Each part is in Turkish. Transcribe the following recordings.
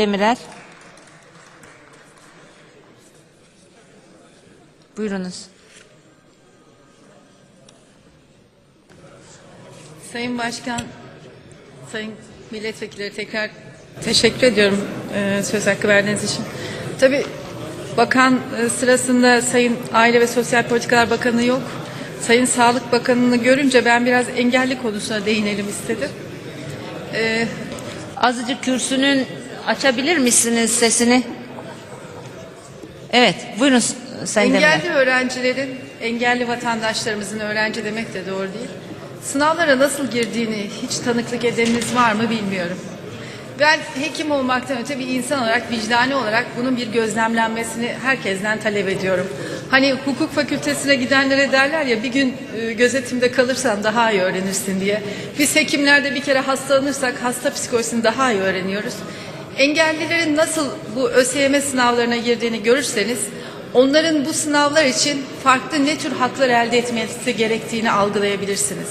Demirel. Buyurunuz. Sayın Başkan, Sayın Milletvekilleri tekrar teşekkür ediyorum e, söz hakkı verdiğiniz için. Tabii bakan e, sırasında Sayın Aile ve Sosyal Politikalar Bakanı yok. Sayın Sağlık Bakanı'nı görünce ben biraz engelli konusuna değinelim istedim. Azıcık kürsünün açabilir misiniz sesini? Evet, buyurun Sayın. Engelli öğrencilerin, engelli vatandaşlarımızın öğrenci demek de doğru değil. Sınavlara nasıl girdiğini hiç tanıklık edeniniz var mı bilmiyorum. Ben hekim olmaktan öte bir insan olarak, vicdani olarak bunun bir gözlemlenmesini herkesten talep ediyorum. Hani hukuk fakültesine gidenlere derler ya bir gün e, gözetimde kalırsan daha iyi öğrenirsin diye. Biz hekimlerde bir kere hastalanırsak hasta psikolojisini daha iyi öğreniyoruz. Engellilerin nasıl bu ÖSYM sınavlarına girdiğini görürseniz onların bu sınavlar için farklı ne tür haklar elde etmesi gerektiğini algılayabilirsiniz.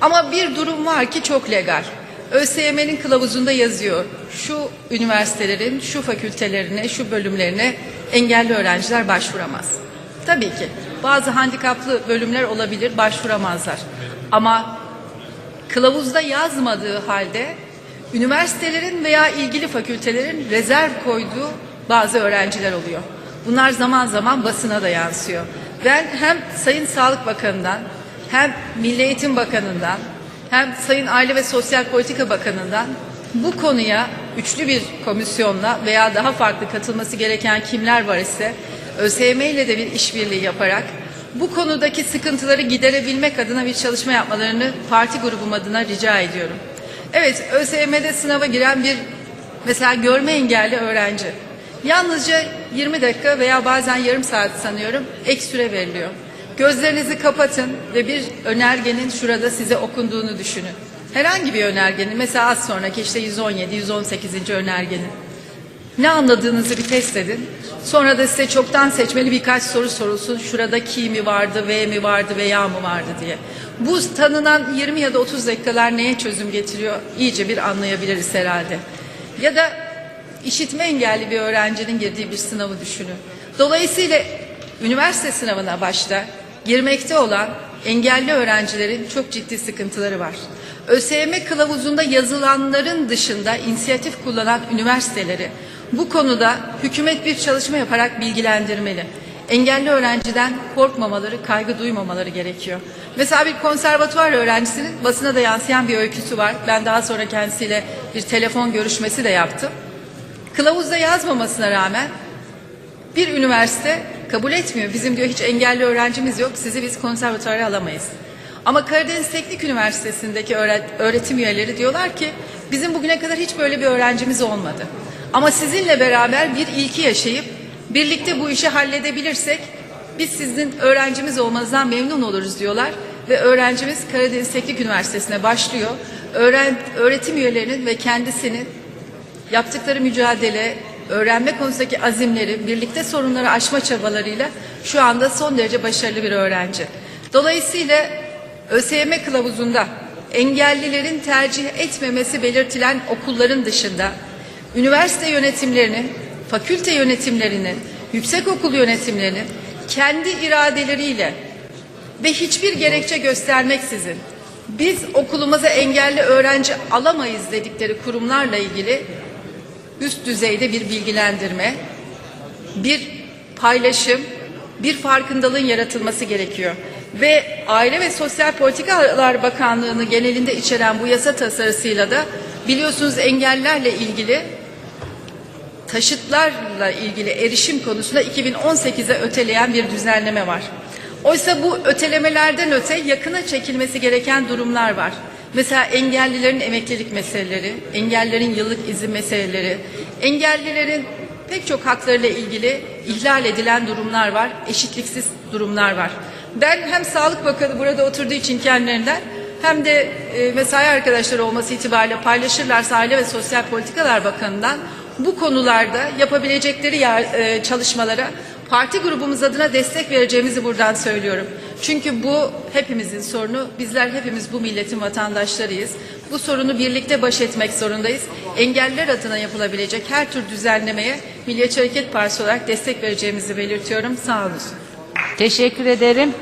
Ama bir durum var ki çok legal. ÖSYM'nin kılavuzunda yazıyor. Şu üniversitelerin, şu fakültelerine, şu bölümlerine engelli öğrenciler başvuramaz. Tabii ki bazı handikaplı bölümler olabilir, başvuramazlar. Ama kılavuzda yazmadığı halde üniversitelerin veya ilgili fakültelerin rezerv koyduğu bazı öğrenciler oluyor. Bunlar zaman zaman basına da yansıyor. Ben hem Sayın Sağlık Bakanı'ndan hem Milli Eğitim Bakanı'ndan hem Sayın Aile ve Sosyal Politika Bakanı'ndan bu konuya üçlü bir komisyonla veya daha farklı katılması gereken kimler var ise ÖSYM ile de bir işbirliği yaparak bu konudaki sıkıntıları giderebilmek adına bir çalışma yapmalarını parti grubum adına rica ediyorum. Evet, ÖSYM'de sınava giren bir mesela görme engelli öğrenci. Yalnızca 20 dakika veya bazen yarım saat sanıyorum ek süre veriliyor. Gözlerinizi kapatın ve bir önergenin şurada size okunduğunu düşünün. Herhangi bir önergenin mesela az sonraki işte 117, 118. önergenin. Ne anladığınızı bir test edin. Sonra da size çoktan seçmeli birkaç soru sorulsun. Şurada ki mi vardı, V mi vardı, veya mı vardı diye. Bu tanınan 20 ya da 30 dakikalar neye çözüm getiriyor? İyice bir anlayabiliriz herhalde. Ya da işitme engelli bir öğrencinin girdiği bir sınavı düşünün. Dolayısıyla üniversite sınavına başta girmekte olan engelli öğrencilerin çok ciddi sıkıntıları var. ÖSYM kılavuzunda yazılanların dışında inisiyatif kullanan üniversiteleri bu konuda hükümet bir çalışma yaparak bilgilendirmeli. Engelli öğrenciden korkmamaları, kaygı duymamaları gerekiyor. Mesela bir konservatuvar öğrencisinin basına da yansıyan bir öyküsü var. Ben daha sonra kendisiyle bir telefon görüşmesi de yaptım. Kılavuzda yazmamasına rağmen bir üniversite kabul etmiyor. Bizim diyor hiç engelli öğrencimiz yok. Sizi biz konservatuvara alamayız. Ama Karadeniz Teknik Üniversitesi'ndeki öğret- öğretim üyeleri diyorlar ki bizim bugüne kadar hiç böyle bir öğrencimiz olmadı. Ama sizinle beraber bir ilki yaşayıp birlikte bu işi halledebilirsek biz sizin öğrencimiz olmanızdan memnun oluruz diyorlar ve öğrencimiz Karadeniz Teknik Üniversitesi'ne başlıyor. Öğren, öğretim üyelerinin ve kendisinin yaptıkları mücadele, öğrenme konusundaki azimleri, birlikte sorunları aşma çabalarıyla şu anda son derece başarılı bir öğrenci. Dolayısıyla ÖSYM kılavuzunda engellilerin tercih etmemesi belirtilen okulların dışında üniversite yönetimlerinin, fakülte yönetimlerinin, yüksekokul yönetimlerinin kendi iradeleriyle ve hiçbir gerekçe göstermeksizin biz okulumuza engelli öğrenci alamayız dedikleri kurumlarla ilgili üst düzeyde bir bilgilendirme, bir paylaşım, bir farkındalığın yaratılması gerekiyor. Ve Aile ve Sosyal Politikalar Bakanlığı'nı genelinde içeren bu yasa tasarısıyla da biliyorsunuz engellerle ilgili taşıtlarla ilgili erişim konusunda 2018'e öteleyen bir düzenleme var. Oysa bu ötelemelerden öte yakına çekilmesi gereken durumlar var. Mesela engellilerin emeklilik meseleleri, engellilerin yıllık izin meseleleri, engellilerin pek çok haklarıyla ilgili ihlal edilen durumlar var, eşitliksiz durumlar var. Ben hem Sağlık Bakanı burada oturduğu için kendilerinden hem de e, mesai arkadaşları olması itibariyle paylaşırlarsa Aile ve Sosyal Politikalar Bakanı'ndan bu konularda yapabilecekleri yer, e, çalışmalara parti grubumuz adına destek vereceğimizi buradan söylüyorum. Çünkü bu hepimizin sorunu. Bizler hepimiz bu milletin vatandaşlarıyız. Bu sorunu birlikte baş etmek zorundayız. Engelliler adına yapılabilecek her tür düzenlemeye Milliyetçi Hareket Partisi olarak destek vereceğimizi belirtiyorum. Sağ olun. Teşekkür ederim.